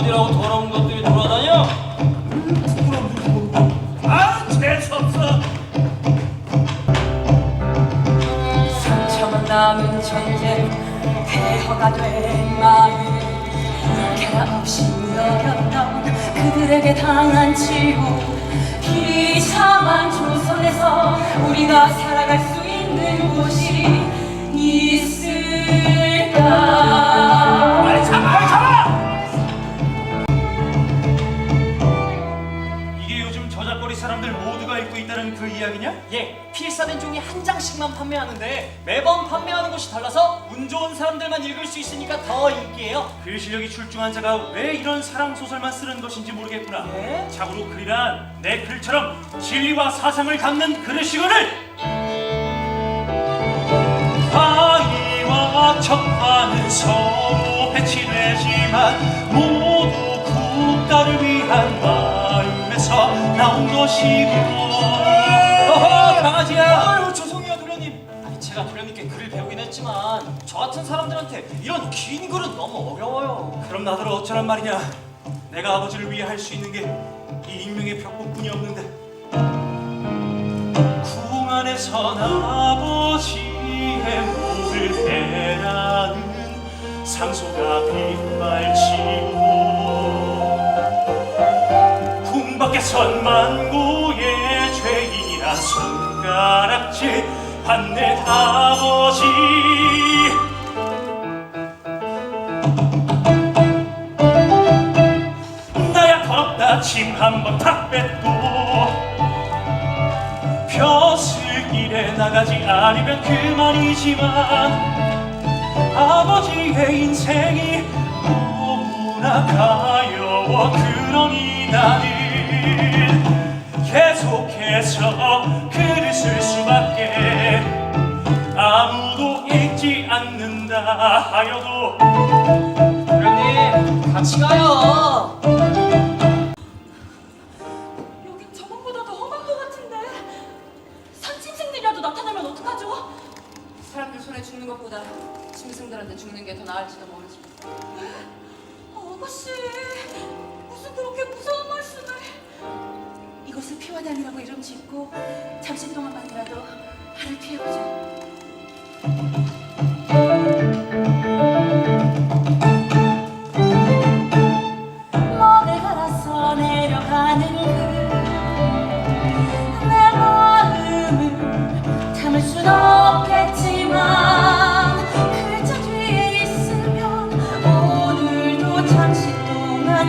어디라고 더러운 것들이 돌아다녀? 아 재수없어 상처만 남은 전쟁 폐허가 된 마음 결함 없이 여겼던 그들에게 당한 치고 비참한 조선에서 우리가 살아갈 수 있는 곳이 있을 필사된 종이 한 장씩만 판매하는데 매번 판매하는 곳이 달라서 운 좋은 사람들만 읽을 수 있으니까 더 인기예요. 그 실력이 출중한 자가 왜 이런 사랑 소설만 쓰는 것인지 모르겠구나. 예? 자고로 글이란 내 글처럼 진리와 사상을 담는 글의시거늘 아이와 척하는 서로 배치되지만 모두 국가를 위한 마음에서 나온 것이고 했지만 저 같은 사람들한테 이런 긴 글은 너무 어려워요. 그럼 나들 어쩌란 말이냐? 내가 아버지를 위해 할 수 있는 게 이 익명의 벽보뿐이 없는데. 궁 안에 선 아버지의 목을 대라는 상소가 빗발치고. 궁 밖에 선 만고의 죄인이라 손가락질 한내 아버지. 나야 더럽다. 침 한번 탁 뱉고 벼슬길에 나가지 않으면 그만이지만 아버지의 인생이 너무나 가여워. 그러니 나는 계속해서 글을 쓸 수밖에 않는다 하여도 도련님, 같이 가요. 여긴 저번보다 더 험한 것 같은데 산짐승들이라도 나타나면 어떡하죠? 사람들 손에 죽는 것보다 짐승들한테 죽는 게 더 나을지도 모르지. 아가씨 무슨 그렇게 무서운 말씀을 이곳을 피화단이라고 이름 짓고 잠시 동안만이라도 하를 피해보자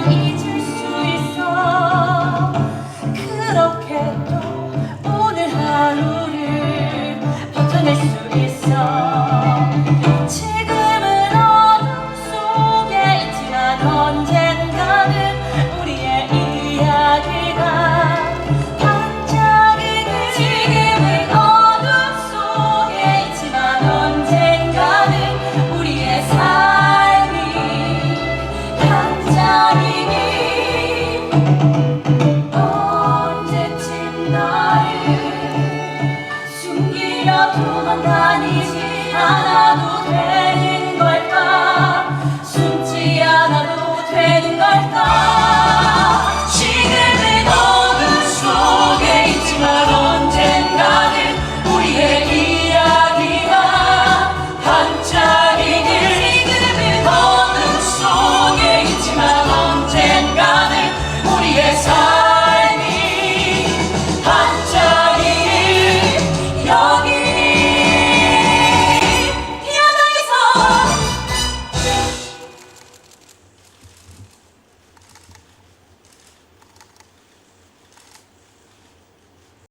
동 언제쯤 나를 숨기려 도망다니